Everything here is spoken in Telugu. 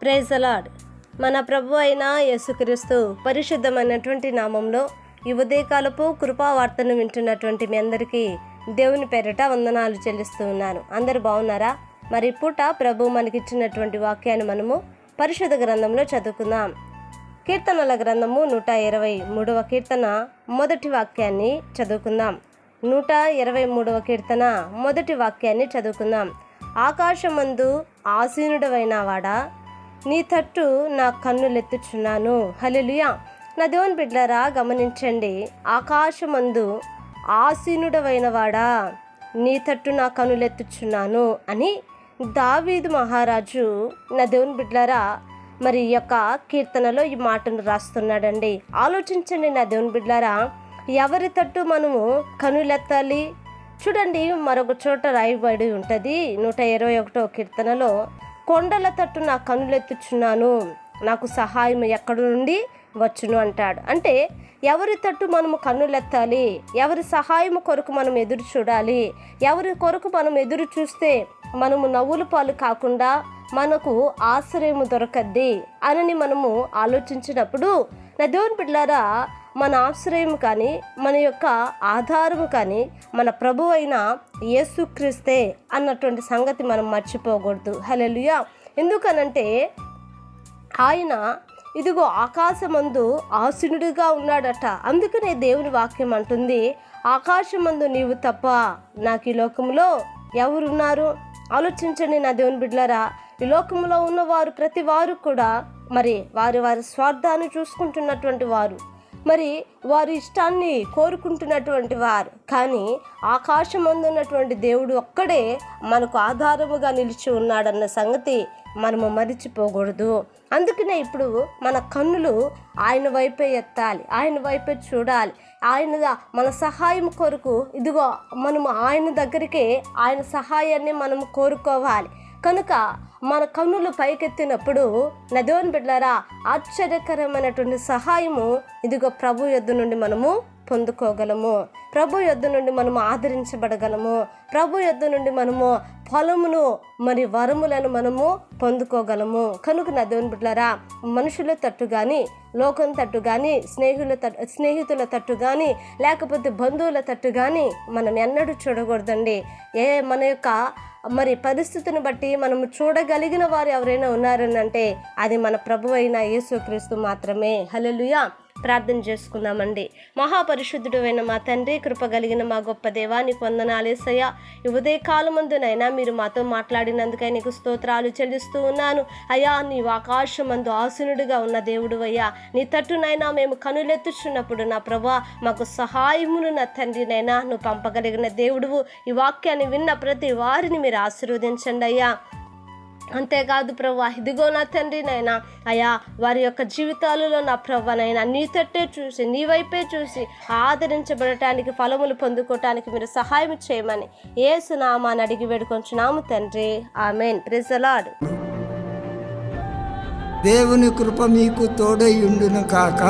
ప్రైజ్ అలాడ్ మన ప్రభు అయిన యేసుక్రీస్తు పరిశుద్ధమైనటువంటి నామంలో ఈ ఉదయకాలపు కృపావార్తను వింటున్నటువంటి మీ అందరికీ దేవుని పేరిట వందనాలు చెల్లిస్తూ ఉన్నాను. అందరు బాగున్నారా? మరి పూట ప్రభు మనకిచ్చినటువంటి వాక్యాన్ని మనము పరిశుద్ధ గ్రంథంలో చదువుకుందాం. కీర్తనల గ్రంథము నూట ఇరవై మూడవ కీర్తన మొదటి వాక్యాన్ని చదువుకుందాం. నూట ఇరవై మూడవ కీర్తన మొదటి వాక్యాన్ని చదువుకుందాం. ఆకాశమందు ఆసీనుడవైన వాడా? నీ తట్టు నా కన్నులెత్తుచున్నాను. హల్లెలూయా. నా దేవుని బిడ్డలారా గమనించండి. ఆకాశమందు ఆసీనుడవైన వాడా నీ తట్టు నా కనులెత్తుచున్నాను అని దావీదు మహారాజు నా దేవుని బిడ్డలారా మరి ఈ యొక్క కీర్తనలో ఈ మాటను రాస్తున్నాడండి. ఆలోచించండి నా దేవుని బిడ్డలారా ఎవరి తట్టు మనము కనులెత్తాలి చూడండి మరొక చోట రాయబడి ఉంటుంది. నూట ఇరవై ఒకటో కీర్తనలో కొండల తట్టు నా కనులెత్తుచున్నాను. నాకు సహాయం ఎక్కడి నుండి వచ్చును అంటాడు. అంటే ఎవరి తట్టు మనము కన్నులెత్తాలి ఎవరి సహాయం కొరకు మనం ఎదురు చూడాలి? ఎవరి కొరకు మనం ఎదురు చూస్తే మనము నవ్వుల పాలు కాకుండా మనకు ఆశ్రయము దొరకద్ది? అని మనము ఆలోచించినప్పుడు నా దేవుని బిడ్డారా మన ఆశ్రయం కానీ మన యొక్క ఆధారము కానీ మన ప్రభు అయిన యేసుక్రీస్తే అన్నటువంటి సంగతి మనం మర్చిపోకూడదు. హలెలుయా ఎందుకనంటే ఆయన ఇదిగో ఆకాశమందు ఆశీనుడిగా ఉన్నాడట. అందుకనే దేవుని వాక్యం అంటుంది ఆకాశమందు నీవు తప్ప నాకు ఈ లోకంలో ఎవరున్నారు? ఆలోచించండి నా దేవుని బిడ్డలరా ఈ లోకంలో ఉన్నవారు ప్రతి వారు కూడా మరి వారి వారి స్వార్థాన్ని చూసుకుంటున్నటువంటి వారు. మరి వారి ఇష్టాన్ని కోరుకుంటున్నటువంటి వారు. కానీ ఆకాశం ఉన్నటువంటి దేవుడు ఒక్కడే మనకు ఆధారముగా నిలిచి ఉన్నాడన్న సంగతి మనము మరిచిపోకూడదు. అందుకనే ఇప్పుడు మన కన్నులు ఆయన వైపే ఎత్తాలి ఆయన వైపే చూడాలి. ఆయన మన సహాయం కొరకు ఇదిగో మనము ఆయన దగ్గరికే ఆయన సహాయాన్ని మనం కోరుకోవాలి. కనుక మన కన్నులు పైకెత్తినప్పుడు నదోన్ బిడ్డారా ఆశ్చర్యకరమైనటువంటి సహాయము ఇదిగో ప్రభు యొద్ద నుండి మనము పొందుకోగలము. ప్రభు యొద్ద నుండి మనము ఆదరించబడగలము. ప్రభు యొద్ద నుండి మనము ఫలమును మరి వరములను మనము పొందుకోగలము. కనుక నా దేవుని బిడ్డలారా మనుషుల తట్టు కానీ లోకం తట్టు కానీ స్నేహితుల తట్టు స్నేహితుల తట్టు కానీ లేకపోతే బంధువుల తట్టు కానీ మనం ఎన్నడూ చూడకూడదండి. ఏ మన యొక్క మరి పరిస్థితిని బట్టి మనము చూడగలిగిన వారు ఎవరైనా ఉన్నారనంటే అది మన ప్రభు అయిన యేసుక్రీస్తు మాత్రమే. హలో ప్రార్థన చేసుకుందామండి. మహాపరిశుద్ధుడు అయిన మా తండ్రి కృప కలిగిన మా గొప్ప దేవానికి వందనాలేసయ్య ఉదయ కాలమందునైనా మీరు మాతో మాట్లాడినందుకై నీకు స్తోత్రాలు చెల్లిస్తూ ఉన్నాను. అయ్యా నీవు ఆకాశమందు ఆసునుడిగా ఉన్న దేవుడు అయ్యా నీ తట్టునైనా మేము కనులెత్తుచున్నప్పుడు నా ప్రభా మాకు సహాయమును నా తండ్రినైనా నువ్వు పంపగలిగిన దేవుడువు. ఈ వాక్యాన్ని విన్న ప్రతి వారిని మీరు ఆశీర్వదించండి అయ్యా. అంతేకాదు ప్రభా ఇదిగో నా తండ్రి నైనా అయా వారి యొక్క జీవితాలలో నా ప్రభనైనా నీ తట్టే చూసి నీ వైపే చూసి ఆదరించబడటానికి ఫలములు పొందుకోవటానికి మీరు సహాయం చేయమని ఏసునామాని అడిగి వేడుకొంచున్నాము తండ్రి. ఆమెన్. ప్రిజలాడ్ దేవుని కృప మీకు తోడై ఉండును కాక.